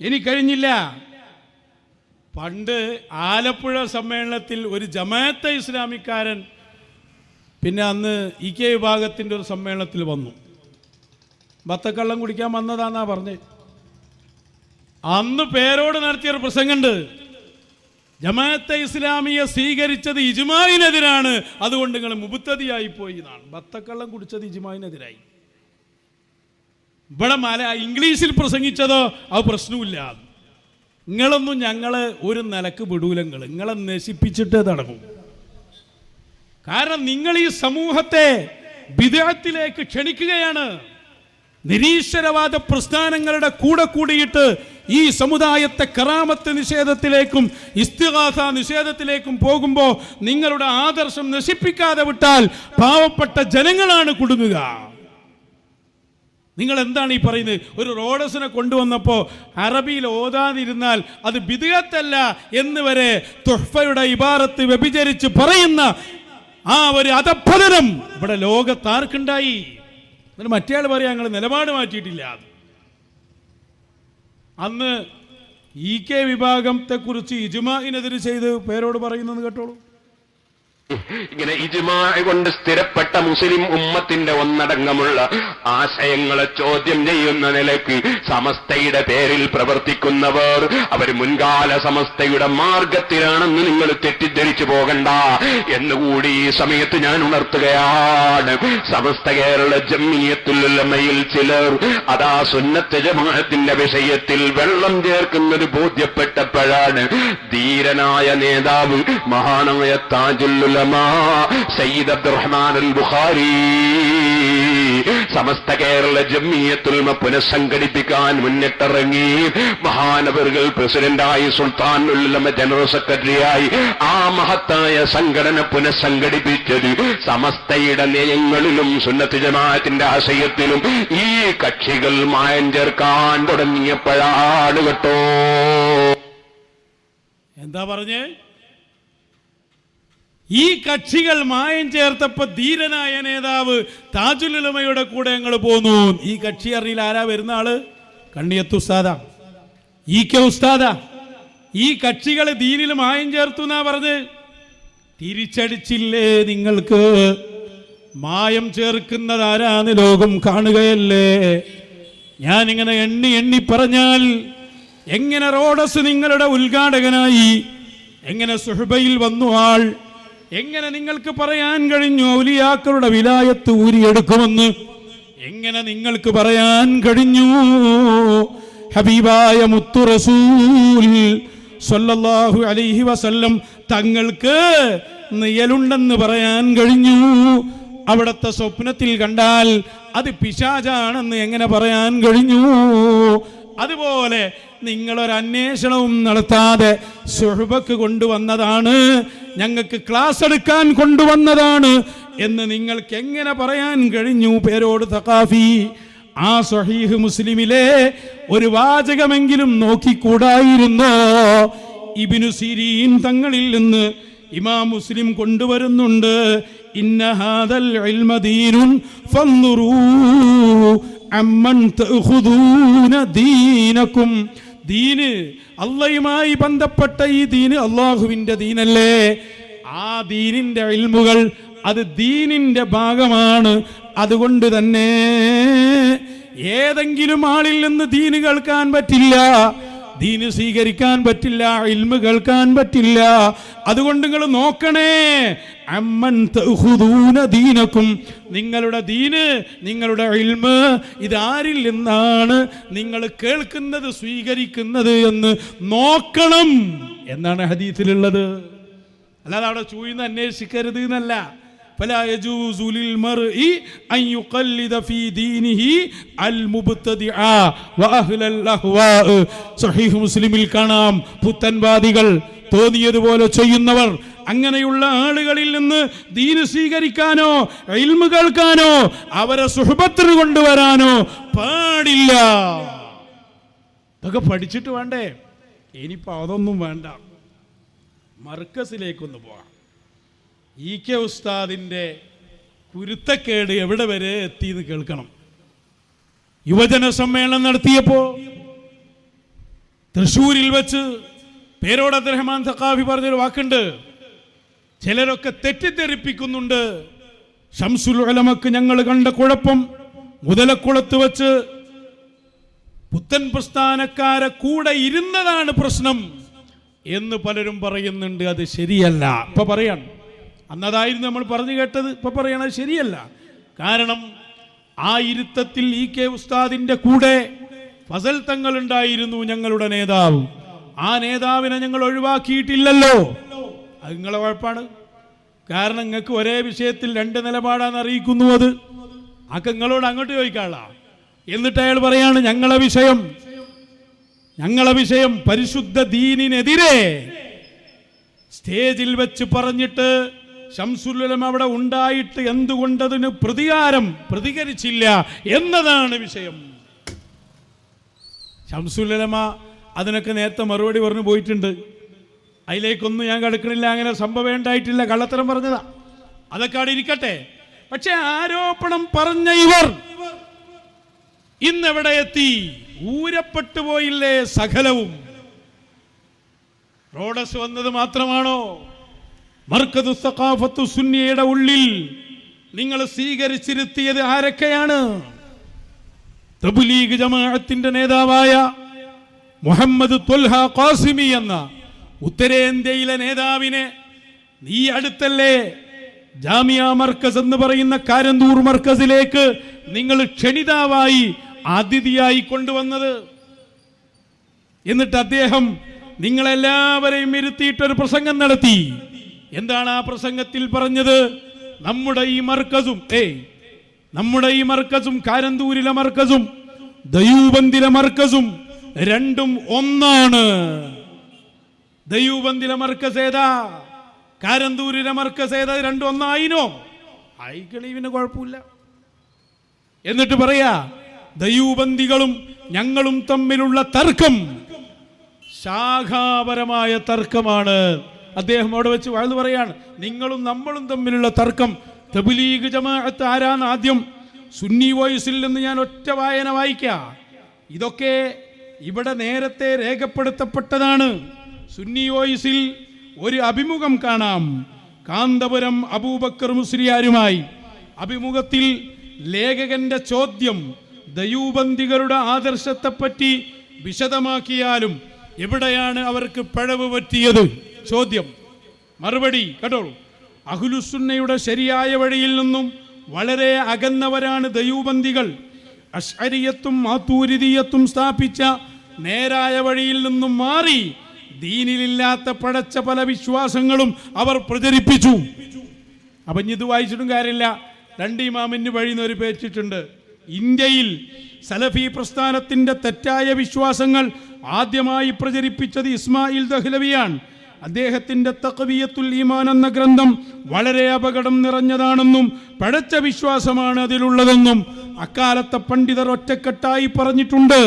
ഇനി കഴിഞ്ഞില്ല പണ്ട് ആലപ്പുഴ സമ്മേളനത്തിൽ ഒരു ജമാഅത്തെ ഇസ്ലാമിക്കാരൻ പിന്നെ അന്ന് ഇ കെ വിഭാഗത്തിന്റെ ഒരു സമ്മേളനത്തിൽ വന്നു. ബത്തക്കള്ളം കുടിക്കാൻ വന്നതാന്നാ പറഞ്ഞ്. അന്ന് പേരോട് നടത്തിയൊരു പ്രസംഗമുണ്ട്. ജമാഅത്തെ ഇസ്ലാമിയെ സ്വീകരിച്ചത് ഇജുമായിനെതിരാണ് അതുകൊണ്ട് നിങ്ങൾ മുബുത്തതിയായി പോയി എന്നാണ്. ബത്തക്കള്ളം കുടിച്ചത് ഇജ്മായിനെതിരായി ഇവിടെ മല ഇംഗ്ലീഷിൽ പ്രസംഗിച്ചതോ അത് പ്രശ്നമില്ല നിങ്ങളൊന്നും ഞങ്ങൾ ഒരു നിലയ്ക്ക് വിടൂല നിങ്ങൾ നിങ്ങളെ നശിപ്പിച്ചിട്ട് നടക്കും. കാരണം നിങ്ങൾ ഈ സമൂഹത്തെ വിദേഹത്തിലേക്ക് ക്ഷണിക്കുകയാണ്. നിരീശ്വരവാദ പ്രസ്ഥാനങ്ങളുടെ കൂടെ കൂടിയിട്ട് ഈ സമുദായത്തെ കറാമത്ത് നിഷേധത്തിലേക്കും ഇസ്തിഹാസ നിഷേധത്തിലേക്കും പോകുമ്പോൾ നിങ്ങളുടെ ആദർശം നശിപ്പിക്കാതെ വിട്ടാൽ പാവപ്പെട്ട ജനങ്ങളാണ് കുടുങ്ങുക. നിങ്ങൾ എന്താണ് ഈ പറയുന്നത്? ഒരു റോഡസിനെ കൊണ്ടുവന്നപ്പോൾ അറബിയിൽ ഓതാതിരുന്നാൽ അത് ബിദുഗത്തല്ല എന്ന് വരെ തുഹ്ഫയുടെ ഇബാറത്ത് വ്യഭിചരിച്ച് പറയുന്ന ആ ഒരു അധപ്പതനം ഇവിടെ ലോകത്താർക്കുണ്ടായി എന്നിട്ട് മറ്റേ പറയാം ഞങ്ങൾ നിലപാട് മാറ്റിയിട്ടില്ല. അന്ന് ഇ കെ വിഭാഗത്തെക്കുറിച്ച് ഇജുമാനെതിരെ ചെയ്ത് പേരോട് പറയുന്നത് കേട്ടോളൂ. ഇങ്ങനെ ഇജ്മാ കൊണ്ട് സ്ഥിരപ്പെട്ട മുസ്ലിം ഉമ്മത്തിന്റെ ഒന്നടങ്കമുള്ള ആശയങ്ങളെ ചോദ്യം ചെയ്യുന്ന നിലയ്ക്ക് സമസ്തയുടെ പേരിൽ പ്രവർത്തിക്കുന്നവർ അവർ മുൻകാല സമസ്തയുടെ മാർഗത്തിലാണെന്ന് നിങ്ങൾ തെറ്റിദ്ധരിച്ചു പോകണ്ട എന്നുകൂടി ഈ സമയത്ത് ഞാൻ ഉണർത്തുകയാണ്. സമസ്ത കേരള ജമ്മിയത്തുല്ലമയിൽ ചിലർ അതാ സുന്നത്ത് ജമാഅത്തിന്റെ വിഷയത്തിൽ വെള്ളം ചേർക്കുന്നത് ബോധ്യപ്പെട്ടപ്പോഴാണ് ധീരനായ നേതാവ് മഹാനായ താജുല്ലുലമ സയ്യിദ് അബ്ദുറഹ്മാൻ അൽ ബുഖാരി. സമസ്ത കേരള ജമ്മിയത്തുൽമ പുനഃസംഘടിപ്പിക്കാൻ മുന്നിട്ടിറങ്ങി മഹാനവറുകൾ പ്രസിഡന്റായി സുൽത്താൻ ഉല്ലമ ജനറൽ സെക്രട്ടറിയായി ആ മഹത്തായ സംഘടന പുനഃസംഘടിപ്പിച്ചത് സമസ്തയുടെ നയങ്ങളിലും സുന്നത്ത് ജമാഅത്തിന്റെ ആശയത്തിലും ഈ കക്ഷികൾ മായം ചേർക്കാൻ തുടങ്ങിയപ്പോഴാണ് കേട്ടോ. എന്താ പറഞ്ഞേ? ഈ കക്ഷികൾ മായം ചേർത്തപ്പോ ധീരനായ നേതാവ് താജുലുലമയുടെ കൂടെ ഞങ്ങൾ പോന്നു. ഈ കക്ഷി അറിയില്ല ആരാ വരുന്ന ആൾ? കണ്ണിയത്ത് ഉസ്താദ. ഈ കെ ഉസ്താദ. ഈ കക്ഷികൾ ദീനിൽ മായം ചേർത്തു എന്നാ പറഞ്ഞ്. തിരിച്ചടിച്ചില്ലേ നിങ്ങൾക്ക്? മായം ചേർക്കുന്നത് ആരാന്ന് ലോകം കാണുകയല്ലേ? ഇങ്ങനെ എണ്ണി എണ്ണി പറഞ്ഞാൽ എങ്ങനെ റോഡസ് നിങ്ങളുടെ ഉദ്ഘാടകനായി? എങ്ങനെ സുഹബയിൽ വന്നു ആൾ? എങ്ങനെ നിങ്ങൾക്ക് പറയാൻ കഴിഞ്ഞു ഔലിയാക്കളുടെ വിലായത്ത് ഊരിയെടുക്കുമെന്ന്? എങ്ങനെ നിങ്ങൾക്ക് പറയാൻ കഴിഞ്ഞു? ഹബീബായ മുത്തു റസൂൽ അലൈഹി വസല്ലം തങ്ങൾക്ക് നിയലുണ്ടെന്ന് പറയാൻ കഴിഞ്ഞു. അവിടുത്തെ സ്വപ്നത്തിൽ കണ്ടാൽ അത് പിശാചാണെന്ന് എങ്ങനെ പറയാൻ കഴിഞ്ഞു? അതുപോലെ നിങ്ങളൊരു അന്വേഷണവും നടത്താതെ സുഹബക്ക് കൊണ്ടുവന്നതാണ് ഞങ്ങൾക്ക് ക്ലാസ് എടുക്കാൻ കൊണ്ടുവന്നതാണ് എന്ന് നിങ്ങൾക്ക് എങ്ങനെ പറയാൻ കഴിഞ്ഞു പേരോട് തക്കാഫി ആ സഹീഹ് മുസ്ലിമിലെ ഒരു വാചകമെങ്കിലും നോക്കിക്കൂടായിരുന്നോ? ഇബിനു സിരീൻ തങ്ങളിൽ നിന്ന് ഇമാം മുസ്ലിം കൊണ്ടുവരുന്നുണ്ട് അമ്മൻ ദീനക്കും. ദീന് അള്ളയുമായി ബന്ധപ്പെട്ട ഈ ദീന് അള്ളാഹുവിന്റെ ദീനല്ലേ? ആ ദീനിന്റെ ഇൽമുകൾ അത് ദീനിന്റെ ഭാഗമാണ്. അതുകൊണ്ട് തന്നെ ഏതെങ്കിലും ആളിൽ നിന്ന് ദീന് കേൾക്കാൻ പറ്റില്ല. ദീന് സ്വീകരിക്കാൻ പറ്റില്ല ഇൽമ കേൾക്കാൻ പറ്റില്ല. അതുകൊണ്ട് നിങ്ങൾ നോക്കണേ. അമ്മൻ ദീനക്കും. നിങ്ങളുടെ ദീന് നിങ്ങളുടെ ഇൽമ് ഇതാരിൽ നിന്നാണ് നിങ്ങൾ കേൾക്കുന്നത് സ്വീകരിക്കുന്നത് എന്ന് നോക്കണം. എന്നാണ് ഹദീസിലുള്ളത്. അല്ലാതെ അവിടെ ചൂയിന്ന് അന്വേഷിക്കരുത് എന്നല്ല. فلا يجوز للمرء أن يقلد في دينه المبتدع وأهل الأهواء صحيح മുസ്ലിമിൽ കാണാം പുത്തൻവാദികൾ തോന്നിയതുപോലെ ചെയ്യുന്നവർ അങ്ങനെയുള്ള ആളുകളിൽ നിന്ന് ദീന് സ്വീകരിക്കാനോ ഇൽമു കേൾക്കാനോ അവരെ സുഹബത്തിന് കൊണ്ടുവരാനോ പാടില്ല ഇതൊക്കെ പഠിച്ചിട്ട് വേണ്ടേ ഇനിയിപ്പോൾ അതൊന്നും വേണ്ട മർക്കസിലേക്കൊന്ന് പോവാം ഇ കെ ഉസ്താദിന്റെ കുരുത്തക്കേട് എവിടെ വരെ എത്തി എന്ന് കേൾക്കണം. യുവജന സമ്മേളനം നടത്തിയപ്പോൾ തൃശ്ശൂരിൽ വെച്ച് പേരോട് അബ്ദുറഹ്മാൻ സഖാഫി പറഞ്ഞൊരു വാക്കുണ്ട്. ചിലരൊക്കെ തെറ്റിദ്ധരിപ്പിക്കുന്നുണ്ട്. ഷംസുൽ ഉലമക്ക് ഞങ്ങൾ കണ്ട കുഴപ്പം മുതലക്കുളത്ത് വെച്ച് പുത്തൻ പ്രസ്ഥാനക്കാരെ കൂടെ ഇരുന്നതാണ് പ്രശ്നം എന്ന് പലരും പറയുന്നുണ്ട്. അത് ശരിയല്ല. ഇപ്പൊ പറയാണ്. അന്നതായിരുന്നു നമ്മൾ പറഞ്ഞു കേട്ടത്. ഇപ്പൊ പറയണത് ശരിയല്ല. കാരണം ആ ഇരുത്തത്തിൽ ഇ കെ ഉസ്താദിന്റെ കൂടെ ഫസൽ തങ്ങൾ ഉണ്ടായിരുന്നു ഞങ്ങളുടെ നേതാവ്. ആ നേതാവിനെ ഞങ്ങൾ ഒഴിവാക്കിയിട്ടില്ലല്ലോ. അത് നിങ്ങളെ കുഴപ്പമാണ് കാരണം നിങ്ങൾക്ക് ഒരേ വിഷയത്തിൽ രണ്ട് നിലപാടാന്ന് അറിയിക്കുന്നു അത്. അക്ക നിങ്ങളോട് അങ്ങോട്ട് ചോദിക്കാളാ എന്നിട്ട് അയാൾ പറയാണ് ഞങ്ങളെ വിഷയം ഞങ്ങളെ വിഷയം പരിശുദ്ധ ദീനിനെതിരെ സ്റ്റേജിൽ വെച്ച് പറഞ്ഞിട്ട് ഷംസുല്ലം അവിടെ ഉണ്ടായിട്ട് എന്തുകൊണ്ടതിന് പ്രതികാരം പ്രതികരിച്ചില്ല എന്നതാണ് വിഷയം. ഷംസുല്ലമ അതിനൊക്കെ നേരത്തെ മറുപടി പറഞ്ഞു പോയിട്ടുണ്ട്. അതിലേക്കൊന്നും ഞാൻ കടുക്കണില്ല അങ്ങനെ സംഭവം ഉണ്ടായിട്ടില്ല കള്ളത്തരം പറഞ്ഞതാ. അതൊക്കെ അവിടെ ഇരിക്കട്ടെ. പക്ഷെ ആരോപണം പറഞ്ഞ ഇവർ ഇന്നെവിടെ എത്തി? ഊരപ്പെട്ടു പോയില്ലേ സകലവും? റോഡസ് വന്നത് മാത്രമാണോ? മർക്കതു സഖാഫത്തു സുന്നിയുടെ ഉള്ളിൽ നിങ്ങൾ സ്വീകരിച്ചിരുത്തിയത് ആരൊക്കെയാണ്? തബ്ലീഗ് ജമാഅത്തിന്റെ നേതാവായ മുഹമ്മദ് തൊൽഹ ഖാസിമി എന്ന ഉത്തരേന്ത്യയിലെ നേതാവിനെ നീ അടുത്തല്ലേ? ജാമിയ മർക്കസ് എന്ന് പറയുന്ന കാരന്തൂർ മർക്കസിലേക്ക് നിങ്ങൾ ക്ഷണിതാവായി അതിഥിയായി കൊണ്ടുവന്നത്. എന്നിട്ട് അദ്ദേഹം നിങ്ങളെല്ലാവരെയും ഇരുത്തിയിട്ടൊരു പ്രസംഗം നടത്തി. എന്താണ് ആ പ്രസംഗത്തിൽ പറഞ്ഞത്? നമ്മുടെ ഈ മർക്കസും ഏയ് നമ്മുടെ ഈ മർക്കസും കാരന്തൂരിലെ മർക്കസും ദയൂബന്ദിലെ മർക്കസും രണ്ടും ഒന്നാണ്. ദയൂബന്ദിലെ മർക്കസ് ഏതാ? കാരന്തൂരിലെ മർക്കസ് ഏതാ? രണ്ടും ഒന്നായിനോ? ആയിക്കളീവിന് കുഴപ്പമില്ല. എന്നിട്ട് പറയാ ദയൂബന്ദികളും ഞങ്ങളും തമ്മിലുള്ള തർക്കം ശാഖാപരമായ തർക്കമാണ്. അദ്ദേഹം അവിടെ വെച്ച് വാഴ്ന്നു പറയാണ് നിങ്ങളും നമ്മളും തമ്മിലുള്ള തർക്കം തബുലീഗ് ജമാഅത്ത് ആരാന്ന് ആദ്യം? സുന്നി വോയിസിൽ നിന്ന് ഞാൻ ഒറ്റ വായന വായിക്കാം. ഇതൊക്കെ ഇവിടെ നേരത്തെ രേഖപ്പെടുത്തപ്പെട്ടതാണ്. സുന്നി വോയിസിൽ ഒരു അഭിമുഖം കാണാം. കാന്തപുരം അബൂബക്കർ മുസ്ലിയാരുമായി. അഭിമുഖത്തിൽ ലേഖകന്റെ ചോദ്യം ദയൂബന്ദികളുടെ ആദർശത്തെപ്പറ്റി വിശദമാക്കിയാലും എവിടെയാണ് അവർക്ക് പിഴവ് പറ്റിയത്? ചോദ്യം. മറുപടി കേട്ടോളൂ അഹുലുസുന്നയുടെ ശരിയായ വഴിയിൽ നിന്നും വളരെ അകന്നവരാണ് ദയൂബന്ദികൾ അഷ്അരിയത്തും മാത്തൂരിതീയത്തും സ്ഥാപിച്ച നേരായ വഴിയിൽ നിന്നും മാറി ദീനിലില്ലാത്ത പടച്ച പല വിശ്വാസങ്ങളും അവർ പ്രചരിപ്പിച്ചു. അപ്പം ഇത് വായിച്ചിട്ടും കാര്യമില്ല. രണ്ട് ഇമാമിന് വഴി ഒരു പേച്ചിട്ടുണ്ട് ഇന്ത്യയിൽ സലഫി പ്രസ്ഥാനത്തിന്റെ തെറ്റായ വിശ്വാസങ്ങൾ ആദ്യമായി പ്രചരിപ്പിച്ചത് ഇസ്മായിൽ ദഹ്ലവിയാണ്. അദ്ദേഹത്തിന്റെ തഖവിയത്തുൽ ഈമാൻ എന്ന ഗ്രന്ഥം വളരെ അപകടം നിറഞ്ഞതാണെന്നും പഴച്ച വിശ്വാസമാണ് അതിലുള്ളതെന്നും അക്കാലത്തെ പണ്ഡിതർ ഒറ്റക്കെട്ടായി പറഞ്ഞിട്ടുണ്ട്.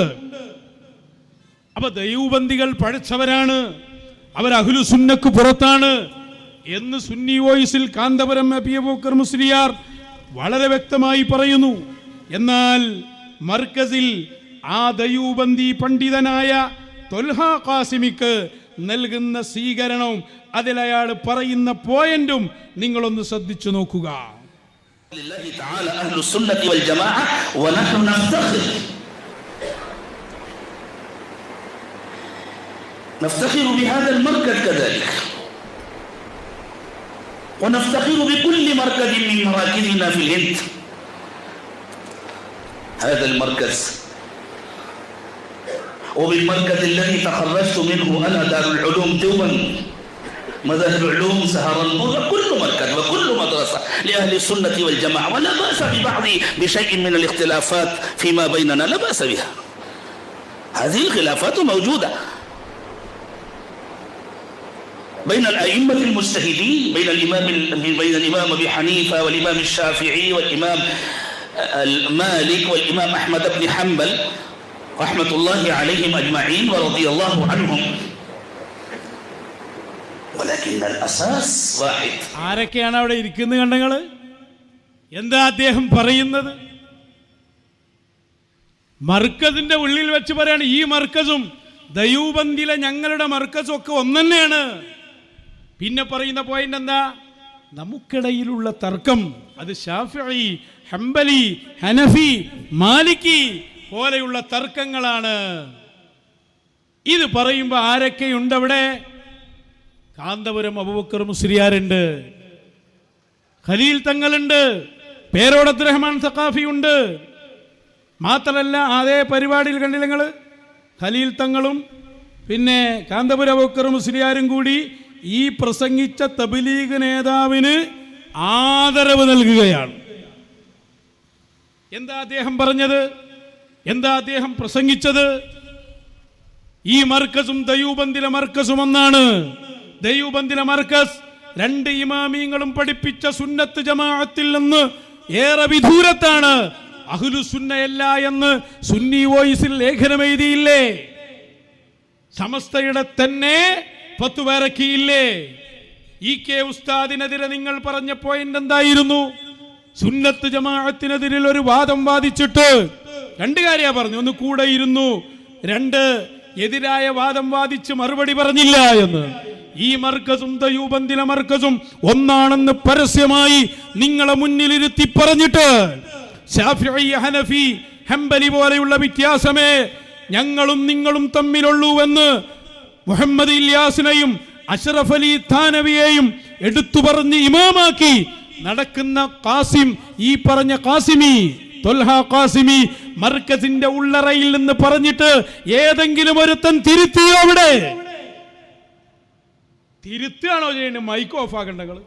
അപ്പൊ ദൈവബന്ധികൾ പഴച്ചവരാണ് അവർ അഹ്ലു സുന്നക്ക് പുറത്താണ് എന്ന് സുന്നി വോയിസിൽ കാന്തപുരം അബിയബൂക്കർ മുസ്ലിയാർ വളരെ വ്യക്തമായി പറയുന്നു. എന്നാൽ മർക്കസിൽ ആ ദയൂബന്തി പണ്ഡിതനായ തൊൽഹ ഖാസിമിക്ക് നൽകുന്ന സ്വീകരണവും അതിലയാൾ പറയുന്ന പോയിന്റും നിങ്ങളൊന്ന് ശ്രദ്ധിച്ചു നോക്കുക لله تعالى أهل السنة والجماعة ونحن نفتخر نفتخر بهذا المركز كذلك ونفتخر بكل مركز من مراكزنا في الهند هذا المركز وبالمركز الذي تخرجت منه أنا دار العلوم دوما. مذاهب العلوم سهرنبوغ كل مركز وكل مدرسة لأهل السنة والجماعة ولا بأس ببعض بشيء من الاختلافات فيما بيننا لا بأس بها. هذه الخلافات موجودة. بين الأئمة المجتهدين بين الإمام بين الإمام أبي حنيفة والإمام الشافعي والإمام مالك والإمام أحمد بن حنبل റഹ്മത്തുല്ലാഹി അലൈഹിം അജ്മഈൻ വറളിയല്ലാഹു അൻഹും. ആരൊക്കെയാണ് അവിടെ ഇരിക്കുന്ന കണ്ടങ്ങൾ എന്താ അദ്ദേഹം പറയുന്നത്? മർക്കസിന്റെ ഉള്ളിൽ വെച്ച് പറയാണ് ഈ മർക്കസും ദയൂബന്തിലെ ഞങ്ങളുടെ മർക്കസും ഒക്കെ ഒന്നെന്നെയാണ്. പിന്നെ പറയുന്ന പോയിന്റ് എന്താ? നമുക്കിടയിലുള്ള തർക്കം അത് ഷാഫി ഹംബലി ഹനഫി മാലിക്കി പോലെയുള്ള തർക്കങ്ങളാണ്. ഇത് പറയുമ്പോൾ ആരൊക്കെയുണ്ട് അവിടെ കാന്തപുരം അബൂബക്കർ മുസ്ലിയാരുണ്ട്. ഖലീൽ തങ്ങളുണ്ട്. പേരോട് റഹ്മാൻ സഖാഫി ഉണ്ട്. മാത്രമല്ല അതേ പരിപാടിയിൽ കണ്ടില്ല നിങ്ങൾ ഖലീൽ തങ്ങളും പിന്നെ കാന്തപുരം അബൂബക്കർ മുസ്ലിയാരും കൂടി ഈ പ്രസംഗിച്ച തബിലീഗ് നേതാവിന് ആദരവ് നൽകുകയാണ്. എന്താ അദ്ദേഹം പറഞ്ഞത്? എന്താ അദ്ദേഹം പ്രസംഗിച്ചത്? ഈ മർക്കസും ദയൂബന്ദിലെ മർക്കസും ഒന്നാണ്. ദയൂബന്ദിലെ മർക്കസ് രണ്ട് ഇമാമിയങ്ങളും പഠിപ്പിച്ച സുന്നത്ത് ജമാഅത്തിൽ നിന്ന് ഏറെ വിദൂരത്താണ്. അഹ്ലു സുന്നയല്ല എന്ന് സുന്നി വോയിസിൽ ലേഖനം എഴുതിയില്ലേ? സമസ്തയുടെ തന്നെ പത്തുപേരക്കിയില്ലേ ഇ കെ ഉസ്താദിനെതിരെ നിങ്ങൾ പറഞ്ഞ പോയിന്റ് എന്തായിരുന്നു? സുന്നത്ത് ജമാഅത്തിനെതിരിൽ ഒരു വാദം വാദിച്ചിട്ട് രണ്ട് കാര്യമാണ് പറഞ്ഞു. ഒന്ന് കൂടെ ഇരുന്നു. രണ്ട് എതിരായ വാദം വാദിച്ച് മറുപടി പറഞ്ഞില്ല എന്ന്. ഈ മർക്കസും ദയൂപന്തിന മർക്കസും ഒന്നാണെന്ന് പരസ്യമായി നിങ്ങളെ മുന്നിലിരുത്തി പറഞ്ഞിട്ട് ഹനഫി ഹംബലി പോലെയുള്ള വ്യത്യാസമേ ഞങ്ങളും നിങ്ങളും തമ്മിലുള്ളൂവെന്ന് മുഹമ്മദ് ഇല്യാസിനെയും അഷറഫ് അലി ഥാനവിയെയും എടുത്തു പറഞ്ഞ് ഇമാമാക്കി നടക്കുന്ന കാസിം ഈ പറഞ്ഞ കാസിമി തൊൽഹ കാസിമി മർക്കസിന്റെ ഉള്ളറയിൽ നിന്ന് പറഞ്ഞിട്ട് ഏതെങ്കിലും ഒരുത്തൻ തിരുത്തിയോ അവിടെ? തിരുത്തുകയാണോ ചെയ്യുന്നത് മൈക്ക് ഓഫ് ആക്കണ്ടങ്ങൾ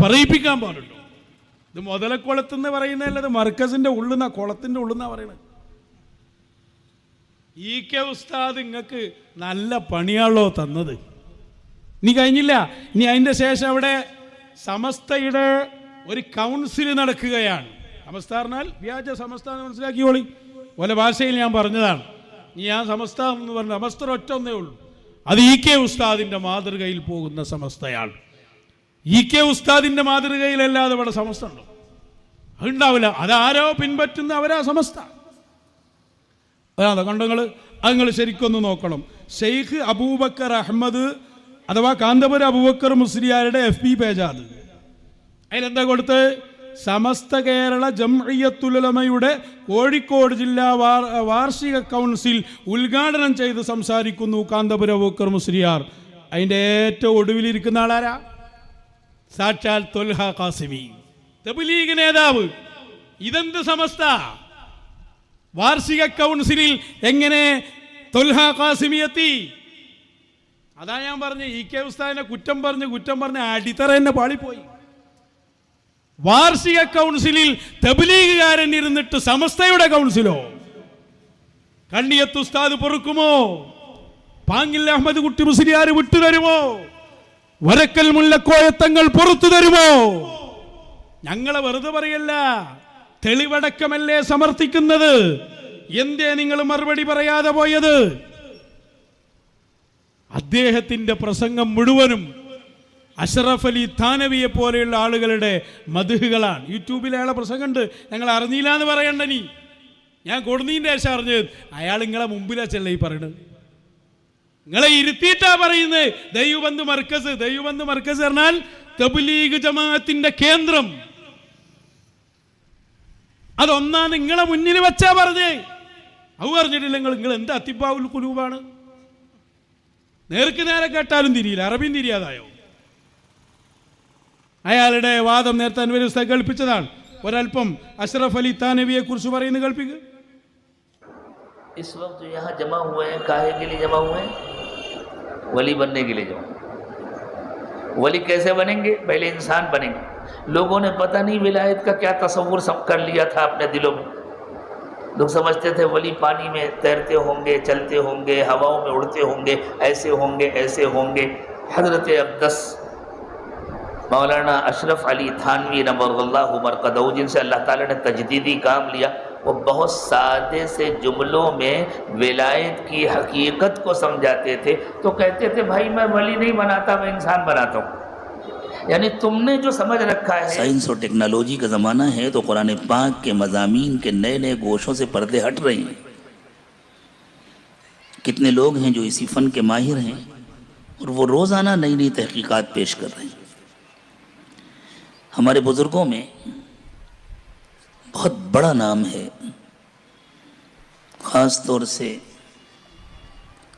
പറയിപ്പിക്കാൻ പാടുണ്ടോ? ഇത് മുതലക്കുളത്ത് പറയുന്നതല്ല പറയുന്നല്ലത് മർക്കസിന്റെ ഉള്ളുന്ന കുളത്തിന്റെ ഉള്ളുന്ന പറയണത്. ഈ കെ ഉസ്താദ് നിങ്ങൾക്ക് നല്ല പണിയാണല്ലോ തന്നത്. ഇനി കഴിഞ്ഞില്ല. ഇനി അതിന്റെ ശേഷം അവിടെ സമസ്തയുടെ ഒരു കൗൺസിൽ നടക്കുകയാണ്. സമസ്ത പറഞ്ഞാൽ വ്യാജ സമസ്ത എന്ന് മനസ്സിലാക്കിയോളി ഓല ഭാഷയിൽ ഞാൻ പറഞ്ഞതാണ്. ഇനി ആ സമസ്ത എന്ന് പറഞ്ഞ സമസ്ത ഒറ്റ ഒന്നേ ഉള്ളൂ. അത് ഇ കെ ഉസ്താദിന്റെ മാതൃകയിൽ പോകുന്ന സമസ്തയാണ്. ഇ കെ ഉസ്താദിന്റെ മാതൃകയിലല്ലാതെ ഇവിടെ സമസ്ത ഉണ്ടോ അതുണ്ടാവില്ല. അതാരോ പിൻപറ്റുന്ന അവരാ സമസ്ത. അതാ കണ്ടങ്ങൾ അത് ശരിക്കൊന്ന് നോക്കണം. ഷെയ്ഖ് അബൂബക്കർ അഹമ്മദ് അഥവാ കാന്തപുര അബൂബക്കർ മുസ്ലിയാരുടെ എഫ് ബി പേജാണ് അത്. അതിലെന്താ കൊടുത്ത് സമസ്ത കേരള ജംഇയ്യത്തുലമയുടെ കോഴിക്കോട് ജില്ലാ വാർ വാർഷിക കൗൺസിൽ ഉദ്ഘാടനം ചെയ്ത് സംസാരിക്കുന്നു കാന്തപുര വോക്കർ മുസ്ലിയാർ. അതിന്റെ ഏറ്റവും ഒടുവിലിരിക്കുന്ന ആളാരാ? സാക്ഷാൽ തൊൽഹ കാസിമി തബുലീഗ് നേതാവ്. ഇതെന്ത് സമസ്ത? വാർഷിക കൗൺസിലിൽ എങ്ങനെ തൊൽഹ കാസിമി എത്തി? അതാ ഞാൻ പറഞ്ഞു ഇ കെ ഉസ്താദിനെ കുറ്റം പറഞ്ഞ് കുറ്റം പറഞ്ഞ് അടിത്തറ എന്നെ പാളിപ്പോയി. വാർഷിക കൗൺസിലിൽ തബ്ലീഗുകാരൻ ഇരുന്നിട്ട് സമസ്തയുടെ കൗൺസിലോ? കണ്ണിയത്ത് ഉസ്താദ് പൊറുക്കുമോ? പാങ്ങിൽ അഹമ്മദ് കുട്ടി മുസ്ലിയാർ വിട്ടുതരുമോ വരക്കൽ മുല്ലക്കോയത്തങ്ങൾ പുറത്തു തരുമോ? ഞങ്ങളെ വെറുതെ പറയല്ല തെളിവടക്കമല്ലേ സമർത്ഥിക്കുന്നത്? എന്തേ നിങ്ങൾ മറുപടി പറയാതെ പോയത്? അദ്ദേഹത്തിന്റെ പ്രസംഗം മുഴുവനും അഷറഫ് അലി താനവിയെ പോലെയുള്ള ആളുകളുടെ മധുഹുകളാണ്. യൂട്യൂബിൽ അയാളെ പ്രസംഗമുണ്ട്. ഞങ്ങൾ അറിഞ്ഞില്ല എന്ന് പറയണ്ട നീ. ഞാൻ കൊടുന്നീന്റെ ശേഷം അറിഞ്ഞത് അയാൾ നിങ്ങളെ മുമ്പിലാച്ചല്ല ഈ പറയണത്? നിങ്ങളെ ഇരുത്തിയിട്ടാ പറയുന്നത്. ദൈവബന്ധു മർക്കസ് ദൈവബന്ധു മർക്കസ് പറഞ്ഞാൽ തബുലീഗ് ജമാഅത്തിന്റെ കേന്ദ്രം. അതൊന്നാ നിങ്ങളെ മുന്നിൽ വെച്ചാ പറഞ്ഞേ. അത് പറഞ്ഞിട്ടില്ല നിങ്ങൾ. നിങ്ങൾ എന്ത് അത്തിബാവുൽ കുലൂബാണ്? നേർക്ക് നേരെ കേട്ടാലും തിരിയില്ല. അറബിയും തിരിയാതായോ? അയാളുടെ വാദം നേരത്തെ അൻവരി കേൾപ്പിച്ചതാണ് ഒരല്പം അഷ്റഫ് അലി താനവിയെ കുറിച്ച് പറയുന്നത് കേൾപ്പിക്കുക इस वक्त जो यहाँ जमा हुए हैं काहे के लिए जमा हुए हैं वली बनने के लिए जमा वली कैसे बनेंगे पहले इंसान बनेंगे लोगों ने पता नहीं विलायत का क्या तस्वुर सब कर लिया था अपने दिलों में लोग समझते थे वली पानी में तैरते होंगे चलते होंगे हवाओं में उड़ते होंगे ऐसे होंगे ऐसे होंगे हजरत अब्दस मौलाना अशरफ अली थानवी नबरल्ला मरकदऊ जिनसे अल्लाह ताला ने तजदीदी काम लिया, वो बहुत सादे से जुमलों में विलायत की हकीकत को समझाते थे। तो कहते थे, भाई, मैं वली नहीं बनाता, मैं इंसान बनाता हूँ। यानी तुमने जो समझ रखा है साइंस और टेक्नोलॉजी का ज़माना है तो कुरान पाक के मजामी के नए नए गोशों से पर्दे हट रहे हैं। कितने लोग हैं जो इसी फ़न के माहिर हैं, और वो रोज़ाना नई नई तहकीकात पेश कर रहे हैं। हमारे बुज़ुर्गों में बहुत बड़ा नाम है। ख़ास तौर से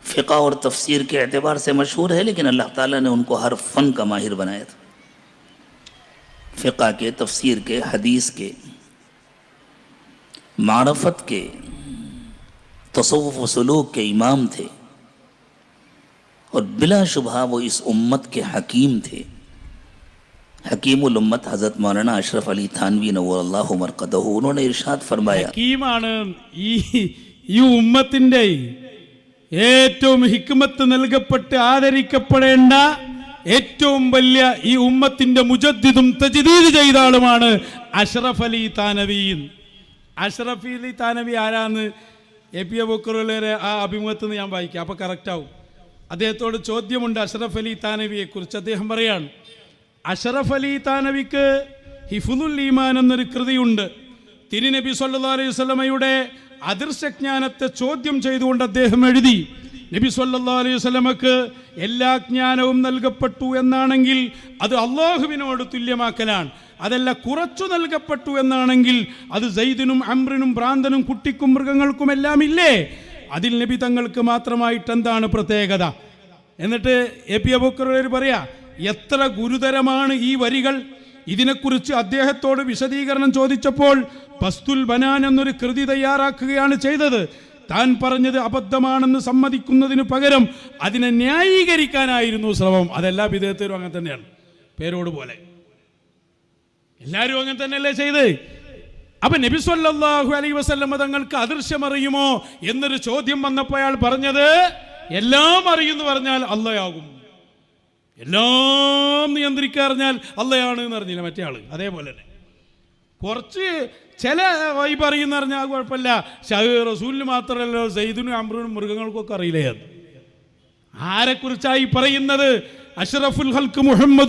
फ़िका और तफसीर के अतबार से मशहूर है, लेकिन अल्लाह ताला ने उनको हर फ़न का माहिर बनाया था। फ़िका के, तफसीर के, हदीस के, मारफत के, तसव्वुफ़ सलूक के इमाम थे और बिलाशुबहा वो इस उम्मत के हकीम थे। हकीमुल उम्मत हज़रत मौलाना अशरफ अली थानवी नवर मरकदहू उन्होंने इरशाद फरमाया ഹക്കീമാണ് ഈ ഈ ഉമ്മത്തിന്റെ ഏറ്റവും ഹിക്മത്ത് നൽകപ്പെട്ട് ആദരിക്കപ്പെടേണ്ട ഏറ്റവും വലിയ ഈ ഉമ്മത്തിന്റെ മുജദ്ദിദും തജ്ദീദ് ചെയ്ത ആളുമാണ് അഷ്റഫ് അലി താനവി അഷ്റഫ് അലി താനവി ആരാന്ന് എ പി അബുക്കറുള്ളവരെ ആ അഭിമുഖത്ത് നിന്ന് ഞാൻ വായിക്കാം അപ്പോൾ കറക്റ്റാവും അദ്ദേഹത്തോട് ചോദ്യമുണ്ട് അഷ്റഫ് അലി താനവിയെ കുറിച്ച് അദ്ദേഹം പറയാണ് അഷറഫ് അലി താനവിക്ക് ഹിഫുദുൽ ഈമാൻ എന്നൊരു കൃതിയുണ്ട്. തിരുനബി സല്ലാ അലൈഹി സ്വലമയുടെ അദൃശ്യജ്ഞാനത്തെ ചോദ്യം ചെയ്തുകൊണ്ട് അദ്ദേഹം എഴുതി. നബി സല്ലാ അലൈഹി സ്വലമക്ക് എല്ലാ ജ്ഞാനവും നൽകപ്പെട്ടു എന്നാണെങ്കിൽ അത് അള്ളാഹുവിനോട് തുല്യമാക്കലാണ്. അതല്ല കുറച്ചു നൽകപ്പെട്ടു എന്നാണെങ്കിൽ അത് സൈദിനും അമ്രിനും ഭ്രാന്തനും കുട്ടിക്കും മൃഗങ്ങൾക്കും എല്ലാം ഇല്ലേ അതിൽ നബി തങ്ങൾക്ക് മാത്രമായിട്ട് എന്താണ് പ്രത്യേകത? എന്നിട്ട് എ പി അബൂക്കർ പറയാ എത്ര ഗുരുതരമാണ് ഈ വരികൾ. ഇതിനെക്കുറിച്ച് അദ്ദേഹത്തോട് വിശദീകരണം ചോദിച്ചപ്പോൾ പസ്തുൽ ബനാൻ എന്നൊരു കൃതി തയ്യാറാക്കുകയാണ് ചെയ്തത്. താൻ പറഞ്ഞത് അബദ്ധമാണെന്ന് സമ്മതിക്കുന്നതിന് പകരം അതിനെ ന്യായീകരിക്കാനായിരുന്നു ശ്രമം. അതെല്ലാ വിധേയത്തിലും അങ്ങനെ തന്നെയാണ്. പേരോട് പോലെ. എല്ലാവരും അങ്ങനെ തന്നെയല്ലേ ചെയ്ത്? അപ്പൊ നബിസ്വല്ലാഹു അലൈ അലൈഹി വസല്ലമ തങ്ങൾക്ക് അദൃശ്യമറിയുമോ എന്നൊരു ചോദ്യം വന്നപ്പോൾ അയാൾ പറഞ്ഞത് എല്ലാം അറിയുന്നു പറഞ്ഞാൽ അള്ളയാകും എല്ലാം നിയന്ത്രിക്കാറിഞ്ഞാൽ അള്ളയാണ് എന്ന് അറിഞ്ഞില്ല മറ്റേ ആൾ. അതേപോലെ തന്നെ. കുറച്ച് ചില വൈബ് അറിയുന്ന അറിഞ്ഞാൽ ആ കുഴപ്പമില്ല റസൂലിന് മാത്രമല്ലോ സെയ്ദിനും അമ്രനും മൃഗങ്ങൾക്കൊക്കെ അറിയില്ലേ അത്. ആരെക്കുറിച്ചായി പറയുന്നത്? അഷറഫുൽ ഹൽക്ക് മുഹമ്മദ്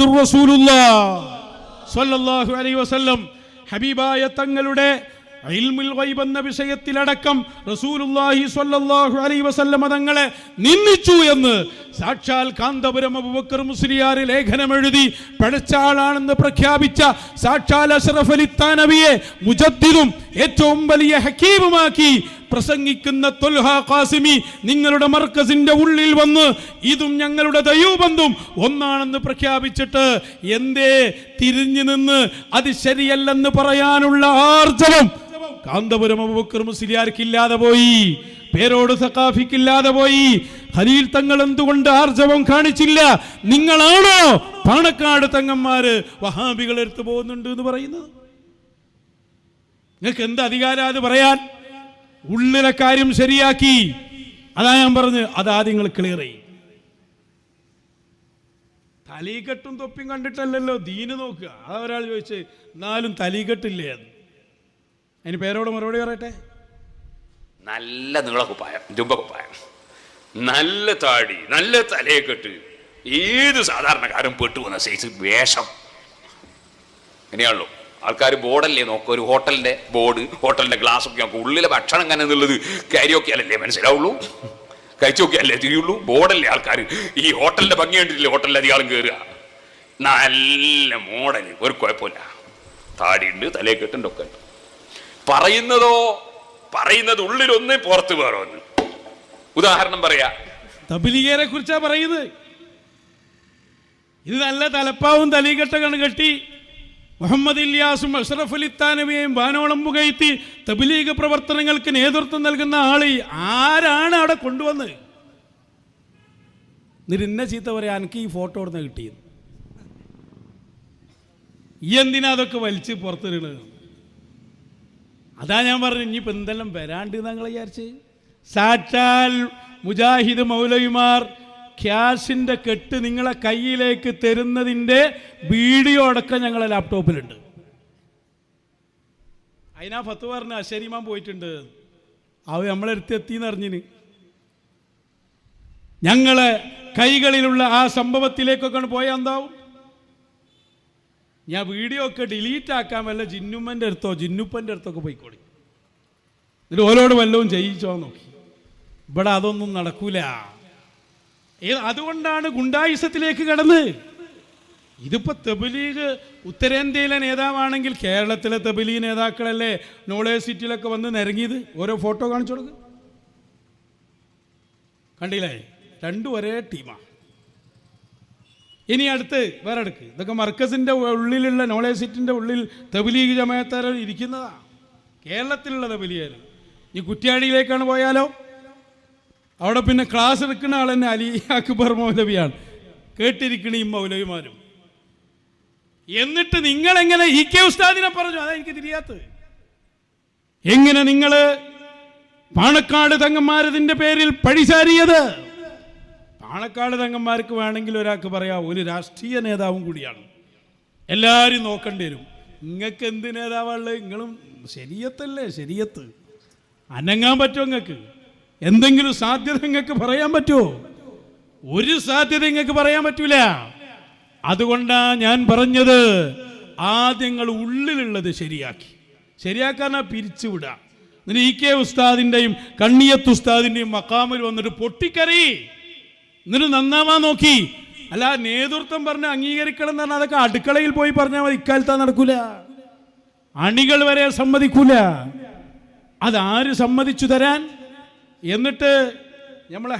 സ്വല്ലല്ലാഹു അലൈഹി വസല്ലം. ഹബീബായ തങ്ങളുടെ എന്ന വിഷയത്തിലടക്കം റസൂലുള്ളാഹി സ്വല്ലല്ലാഹു അലൈഹി വസല്ലം തങ്ങളെ നിന്ദിച്ചു എന്ന് സാക്ഷാൽ കാന്തപുരം അബൂബക്കർ മുസ്ലിയാർ ലേഖനം എഴുതി പഴച്ച ആളാണെന്ന് പ്രഖ്യാപിച്ച സാക്ഷാൽ അഷ്റഫ് അലി താനവിയെ മുജദ്ദിദും ഏറ്റവും വലിയ ഹക്കീമുമാക്കി പ്രസംഗിക്കുന്ന തൊൽഹ ഖാസിമി നിങ്ങളുടെ മർക്കസിന്റെ ഉള്ളിൽ വന്ന് ഇതും ഞങ്ങളുടെ ദൈവബന്ധം ഒന്നാണെന്ന് പ്രഖ്യാപിച്ചിട്ട് എന്തേ തിരിഞ്ഞു നിന്ന് അത് ശരിയല്ലെന്ന് പറയാനുള്ള ആർജവം കാന്തപുരം അബൂബക്കർ മുസ്ലിയാർക്കില്ലാതെ പോയി. പേരോട് സഖാഫിക്കില്ലാതെ പോയി. ഖലീൽ തങ്ങൾ എന്തുകൊണ്ട് ആർജവം കാണിച്ചില്ല? നിങ്ങളാണോ പാണക്കാട് തങ്ങന്മാര് വഹാബികൾ എടുത്തു പോകുന്നുണ്ട് എന്ന് പറയുന്നത്? നിങ്ങൾക്ക് എന്ത് അധികാരം അത് പറയാൻ? ഉള്ളിലെ കാര്യം ശരിയാക്കി. അതാ ഞാൻ പറഞ്ഞ് അതാദ്യം നിങ്ങൾ ക്ലിയർ ചെയ്യും. തലീകെട്ടും തൊപ്പിയും കണ്ടിട്ടല്ലല്ലോ ദീന് നോക്കുക. അതാ ഒരാൾ ചോദിച്ച് എന്നാലും തലീകെട്ടില്ലേ അത്? അതിന് പേരോട് മറുപടി പറയട്ടെ? നല്ല നീളക്കുപ്പായം ജുമ്പക്കുപ്പായം നല്ല താടി നല്ല തലയെക്കെട്ട് ഏത് സാധാരണക്കാരും പെട്ടുപോകുന്ന സൈസ് വേഷം. ഇങ്ങനെയാണല്ലോ ആൾക്കാർ ബോർഡല്ലേ നോക്കുക. ഒരു ഹോട്ടലിന്റെ ബോർഡ് ഹോട്ടലിന്റെ ഗ്ലാസ് ഒക്കെ നോക്കുക. ഉള്ളിലെ ഭക്ഷണം എങ്ങനെ എന്നുള്ളത് കാര്യമൊക്കെയല്ലേ മനസ്സിലാവുള്ളൂ. കഴിച്ചു നോക്കിയല്ലേ തിരിയുള്ളൂ. ബോർഡല്ലേ ആൾക്കാർ ഈ ഹോട്ടലിന്റെ ഭംഗി കണ്ടിട്ടില്ലേ? ഹോട്ടലിൽ അധികം കയറുക നല്ല മോഡൽ ഒരു കുഴപ്പമില്ല. താടിയുണ്ട് തലയെക്കെട്ടുണ്ട് ഒക്കെ ഉണ്ട്. പറയുന്നതോ പറയുന്നത് ഉള്ളിലൊന്ന് പുറത്ത് വേറെ ഒന്ന് ഉദാഹരണം പറയാ. തബിലിഗേരെ കുറിച്ചാ പറയുന്നത്. ഇത് നല്ല തലപ്പാവും തലീകെട്ടകണ് കെട്ടി മുഹമ്മദ് ഇല്യാസും അഷ്റഫ് അലി താനവിയെയും വാനോളം പുകയത്തി തബിലീഗ് പ്രവർത്തനങ്ങൾക്ക് നേതൃത്വം നൽകുന്ന ആൾ ആരാണ് അവിടെ കൊണ്ടുവന്നത്? ഇന്ന ചീത്ത പറയാ എനിക്ക് ഈ ഫോട്ടോ ഇവിടുന്ന് കിട്ടിയത്. എന്തിനാ അതൊക്കെ വലിച്ച് പുറത്തിരുന്നത് അതാ ഞാൻ പറഞ്ഞു ഇനിയിപ്പോൾ എന്തെല്ലാം വരാണ്ട് ഞങ്ങൾ വിചാരിച്ച്? സാക്ഷാൽ മുജാഹിദ് മൗലവിമാർ ക്യാഷിന്റെ കെട്ട് നിങ്ങളെ കയ്യിലേക്ക് തരുന്നതിന്റെ വീഡിയോ അടക്കം ഞങ്ങളെ ലാപ്ടോപ്പിലുണ്ട് അതിനാ ഫത്ത് പറഞ്ഞു അശരിമാൻ പോയിട്ടുണ്ട്. അവ നമ്മളെടുത്ത് അറിഞ്ഞിന്. ഞങ്ങളെ കൈകളിലുള്ള ആ സംഭവത്തിലേക്കൊക്കെ പോയാൽ എന്താവും? ഞാൻ വീഡിയോ ഒക്കെ ഡിലീറ്റ് ആക്കാൻ വല്ല ജിന്നുമ്മന്റെ അടുത്തോ ജിന്നുപ്പന്റെ അടുത്തൊക്കെ പോയിക്കോളി. എന്നിട്ട് ഓരോട് വല്ലതും ചെയ്യിച്ചോ നോക്കി. ഇവിടെ അതൊന്നും നടക്കൂല. അതുകൊണ്ടാണ് ഗുണ്ടായുസത്തിലേക്ക് കടന്ന്. ഇതിപ്പോ തബലീഗ് ഉത്തരേന്ത്യയിലെ നേതാവാണെങ്കിൽ കേരളത്തിലെ തബലീഗ് നേതാക്കളല്ലേ നോളേജ് സിറ്റിയിലൊക്കെ വന്ന് നിരങ്ങിയത്? ഓരോ ഫോട്ടോ കാണിച്ചു കൊടുക്കുക കണ്ടില്ലേ? രണ്ടും ഒരേ ടീമാണ് ഇനി അടുത്ത് വേറെ അടുക്ക്. ഇതൊക്കെ മർക്കസിന്റെ ഉള്ളിലുള്ള നോളേജ് സിറ്റിന്റെ ഉള്ളിൽ തബലീഗ് ജമായത്താരോ ഇരിക്കുന്നതാ. കേരളത്തിലുള്ള തബലീഗർ ഇനി കുറ്റ്യാടിയിലേക്കാണ് പോയാലോ? അവിടെ പിന്നെ ക്ലാസ് എടുക്കുന്ന ആൾ തന്നെ അലി അക്ബർ മൗലവിയാണ്. കേട്ടിരിക്കണ ഈ മൗലവിമാരും. എന്നിട്ട് നിങ്ങൾ എങ്ങനെ ഇ കെ ഉസ്താദിനെ പറഞ്ഞു? അതാ എനിക്ക് തിരിയാത്തത്. എങ്ങനെ നിങ്ങൾ പാണക്കാട് തങ്ങന്മാരതിന്റെ പേരിൽ പഴിചാരിയത് പാണക്കാട് തങ്ങന്മാർക്ക് വേണമെങ്കിൽ ഒരാൾക്ക് പറയാം ഒരു രാഷ്ട്രീയ നേതാവും കൂടിയാണ്. എല്ലാവരും നോക്കേണ്ടി വരും. നിങ്ങൾക്ക് എന്ത് നേതാവുള്ളത് നിങ്ങളും ശരിയത്തല്ലേ ശരിയത്ത് അനങ്ങാൻ പറ്റുമോ നിങ്ങൾക്ക് എന്തെങ്കിലും സാധ്യത നിങ്ങൾക്ക് പറയാൻ പറ്റുമോ? ഒരു സാധ്യത നിങ്ങൾക്ക് പറയാൻ പറ്റൂല. അതുകൊണ്ടാ ഞാൻ പറഞ്ഞത് ആദ്യങ്ങൾ ഉള്ളിലുള്ളത് ശരിയാക്കി. ശരിയാക്കാനാ പിരിച്ചുവിടുക എന്നിട്ട് ഇ കെ ഉസ്താദിന്റെയും കണ്ണിയത്ത് ഉസ്താദിന്റെയും മക്കാമിൽ വന്നിട്ട് പൊട്ടിക്കറി എന്നിട്ട് നന്നാവാൻ നോക്കി. അല്ല നേതൃത്വം പറഞ്ഞ് അംഗീകരിക്കണം എന്ന് പറഞ്ഞാൽ അതൊക്കെ അടുക്കളയിൽ പോയി പറഞ്ഞാൽ മതി. ഇക്കാലത്താ നടക്കൂല. അണികൾ വരെ സമ്മതിക്കൂല. അതാര് സമ്മതിച്ചു തരാൻ? എന്നിട്ട് നമ്മളെ